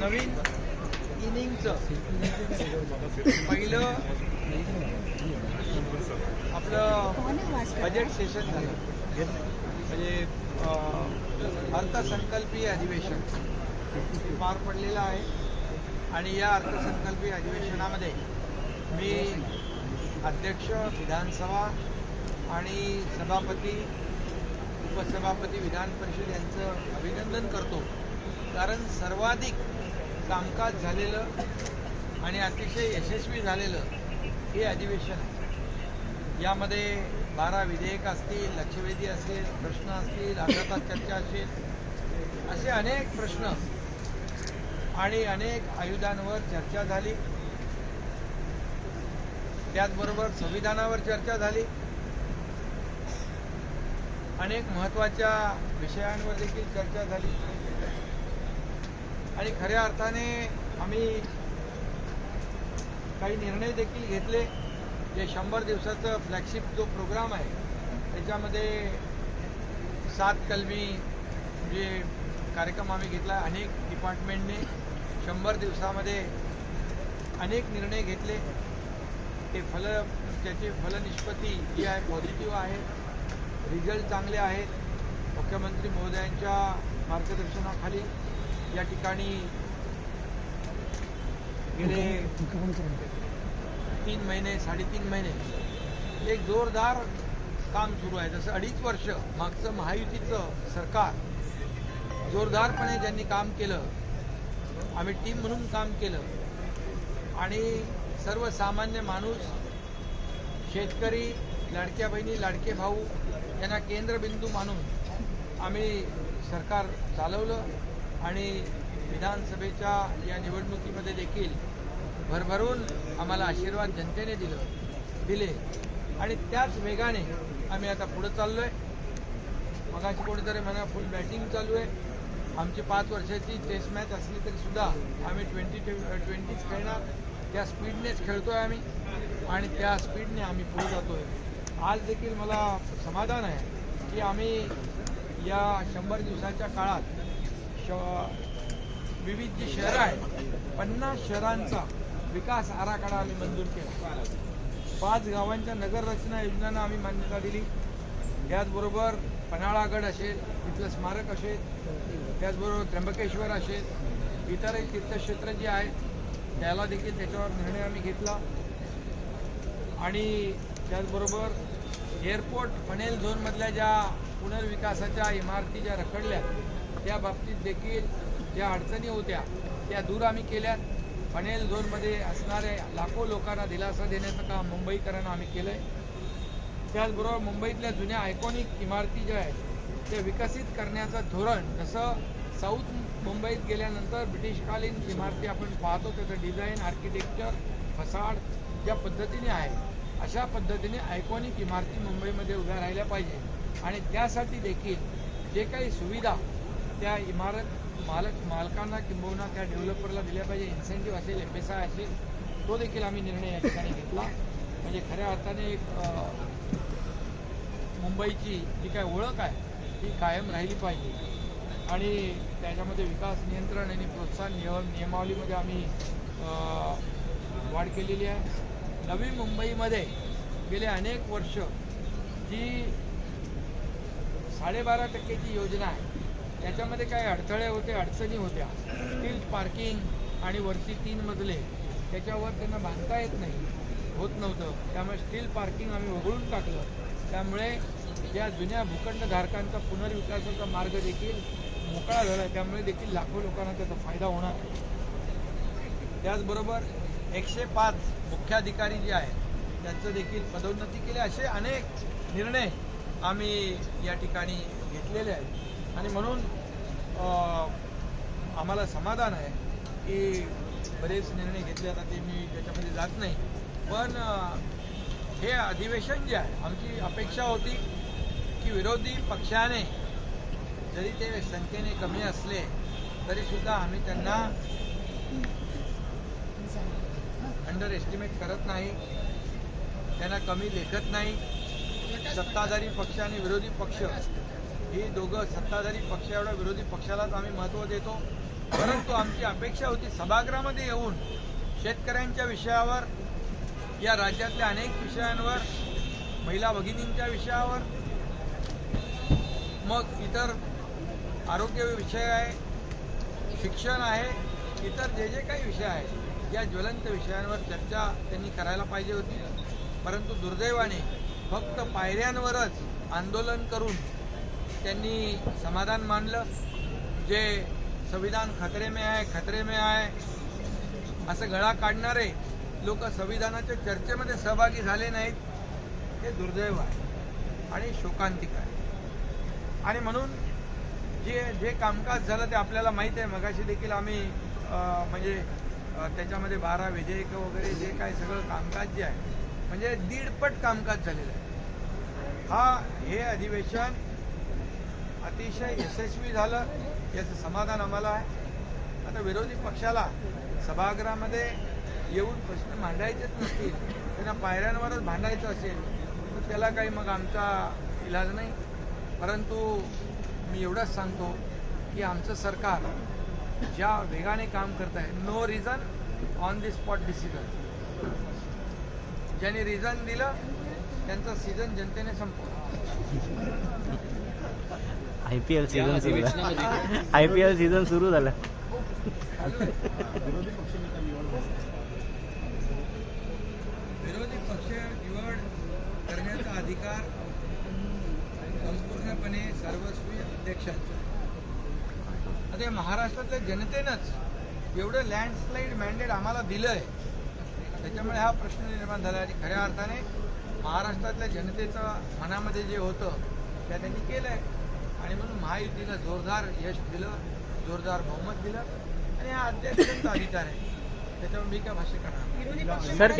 नवीन इनिंगचं. पहिलं आपलं budget session झालं. म्हणजे अर्थसंकल्पीय अधिवेशन पार पडलेलं आहे. आणि या अर्थसंकल्पीय अधिवेशनामध्ये मी अध्यक्ष विधानसभा आणि सभापती उपसभापती विधान परिषद यांचं अभिनंदन करतो. कारण सर्वाधिक कामकाज झालेलं आणि अतिशय यशस्वी झालेलं हे अधिवेशन आहे. यामध्ये बारा विधेयक असतील लक्षवेधी असेल प्रश्न असतील अर्धा चर्चा असेल असे अनेक प्रश्न आणि अनेक आयुधांवर चर्चा झाली. त्याचबरोबर संविधानावर चर्चा झाली. अनेक महत्त्वाच्या विषयांवर देखील चर्चा झाली. आणि खऱ्या अर्थाने आम्ही काही निर्णय देखील घेतले. जे शंभर दिवसाचं फ्लॅगशिप जो प्रोग्राम आहे त्याच्यामध्ये सात कलमी जे कार्यक्रम आम्ही घेतला अनेक डिपार्टमेंटने शंभर दिवसामध्ये अनेक निर्णय घेतले. ते फल त्याची फलनिष्पत्ती जी आहे पॉझिटिव्ह आहे. रिझल्ट चांगले आहेत. मुख्यमंत्री महोदयांच्या मार्गदर्शनाखाली या ठिकाणी गेले तीन महिने साडेतीन महिने. एक जोरदार काम सुरू आहे. जसं अडीच वर्ष मागचं महायुतीचं सरकार जोरदारपणे ज्यांनी काम केलं आम्ही टीम म्हणून काम केलं आणि सर्वसामान्य माणूस शेतकरी लाडक्या बहिणी लाडके भाऊ यांना केंद्रबिंदू मानून आम्ही सरकार चालवलं. आणि विधानसभेच्या या निवडणुकीमध्ये देखील भरभरून आम्हाला आशीर्वाद जनतेने दिलं दिले. आणि त्याच वेगाने आम्ही आता पुढं चाललो आहे मगाशी कोणीतरी म्हणा फुल बॅटिंग चालू आहे. आमची पाच वर्षाची टेस्ट मॅच असली तरी सुद्धा आम्ही ट्वेंटी ट्वेंटीच खेळणार. त्या स्पीडनेच खेळतोय आम्ही. आणि त्या स्पीडने आम्ही पुढे जातोय. आज देखील मला समाधान आहे की आम्ही या शंभर दिवसाच्या काळात विविध जी शहरं आहेत पन्नास शहरांचा विकास आराखडा आम्ही मंजूर केला. पाच गावांच्या नगररचना योजनांना आम्ही मान्यता दिली. त्याचबरोबर पन्हाळागड असेल तिथलं स्मारक असेल त्याचबरोबर त्र्यंबकेश्वर असेल इतरही तीर्थक्षेत्र जे आहेत त्याला देखील त्याच्यावर निर्णय आम्ही घेतला. आणि त्याचबरोबर एअरपोर्ट फनेल झोनमधल्या ज्या पुनर्विकासाच्या इमारती ज्या रखडल्या त्या बाबतीत देखील ज्या अडचणी होत्या त्या दूर आम्ही केल्यात. पनेल झोनमध्ये असणाऱ्या लाखो लोकांना दिलासा देण्याचं काम मुंबईकरांना आम्ही केलं आहे त्याचबरोबर मुंबईतल्या जुन्या आयकॉनिक इमारती ज्या आहेत त्या विकसित करण्याचं धोरण जसं साऊथ मुंबईत गेल्यानंतर ब्रिटिशकालीन इमारती आपण पाहतो त्याचं डिझाईन आर्किटेक्चर फसाड ज्या पद्धतीने आहे अशा पद्धतीने आयकॉनिक इमारती मुंबईमध्ये उभ्या राहिल्या पाहिजे. आणि त्यासाठी देखील जे काही सुविधा त्या इमारत मालक मालकांना किंबहुना त्या डेव्हलपरला दिल्या पाहिजे. इन्सेंटिव्ह असेल एम एस आय असेल तो देखील आम्ही निर्णय या ठिकाणी घेतला. म्हणजे खऱ्या अर्थाने एक मुंबईची जी काय ओळख आहे ती कायम राहिली पाहिजे. आणि त्याच्यामध्ये विकास नियंत्रण आणि प्रोत्साहन नियम नियमावलीमध्ये आम्ही वाढ केलेली आहे. नवी मुंबईमध्ये गेले अनेक वर्ष जी साडेबारा टक्केची योजना आहे त्याच्यामध्ये काही अडथळे होते अडचणी होत्या. स्टील पार्किंग आणि वरती तीन मजले त्याच्यावर त्यांना बांधता येत नाही होत नव्हतं. त्यामुळे स्टील पार्किंग आम्ही वगळून टाकलं. त्यामुळे या जुन्या भूखंडधारकांचा पुनर्विकासाचा मार्ग देखील मोकळा झाला. त्यामुळे देखील लाखो लोकांना त्याचा फायदा होणार त्याचबरोबर एकशे पाच मुख्याधिकारी जे आहेत त्यांचं देखील पदोन्नती केली. असे अनेक निर्णय आम्ही या ठिकाणी घेतलेले आहेत. आणि म्हणून आम्हाला समाधान आहे की बरेच निर्णय घेतले आता ते मी त्याच्यामध्ये जात नाही. पण हे अधिवेशन जे आहे आमची अपेक्षा होती की विरोधी पक्षाने जरी ते संख्येने कमी असले तरीसुद्धा आम्ही त्यांना अंडर एस्टिमेट करत नाही. त्यांना कमी लेखत नाही. सत्ताधारी पक्ष आणि विरोधी पक्ष ही दोघं सत्ताधारी पक्ष एवढा विरोधी पक्षालाच आम्ही महत्त्व देतो. परंतु आमची अपेक्षा होती सभागृहामध्ये येऊन शेतकऱ्यांच्या विषयावर या राज्यातल्या अनेक विषयांवर महिला भगिनींच्या विषयावर मग इतर आरोग्य विषय आहे शिक्षण आहे इतर जे जे काही विषय आहेत या ज्वलंत विषयांवर चर्चा त्यांनी करायला पाहिजे होती. परंतु दुर्दैवाने फक्त पायऱ्यांवरच आंदोलन करून त्यांनी समाधान मानलं. जे संविधान खतरे में आहे खतरे में आहे असं गळा काढणारे लोक संविधानाच्या चर्चेमध्ये सहभागी झाले नाहीत हे दुर्दैव आहे आणि शोकांतिक आहे. आणि म्हणून जे जे कामकाज झालं ते आपल्याला माहीत आहे. मगाशी देखील आम्ही म्हणजे त्याच्यामध्ये बारा विधेयकं वगैरे जे काय सगळं कामकाज जे आहे म्हणजे दीडपट कामकाज झालेलं आहे. हा हे अधिवेशन अतिशय यशस्वी झालं याचं समाधान आम्हाला आहे. आता विरोधी पक्षाला सभागृहामध्ये येऊन प्रश्न मांडायचेच नसतील त्यांना पायऱ्यांवरच भांडायचं असेल तर त्याला काही मग आमचा इलाज नाही. परंतु मी एवढंच सांगतो की आमचं सरकार ज्या वेगाने काम करत आहे no reason on the spot decision ज्यांनी रिझन दिलं त्यांचं सीझन जनतेने संपवलं. आय पी एल सीझन सुरू झाला. आय पी एल सीझन सुरू झाला. विरोधी पक्ष निवड करण्याचा अधिकार संपूर्णपणे सर्वस्वी अध्यक्षांचा आता या महाराष्ट्रातल्या जनतेनंच एवढं लँडस्लाईड मॅन्डेट आम्हाला दिलं आहे त्याच्यामुळे हा प्रश्न निर्माण झाला आणि खऱ्या अर्थाने महाराष्ट्रातल्या जनतेचं मनामध्ये जे होतं त्या त्यांनी केलं आहे आणि म्हणून महायुतीला जोरदार यश दिलं जोरदार बहुमत दिलं. आणि हा अध्यक्षांचा अधिकार आहे. त्याच्यावर मी काय भाष्य करणार?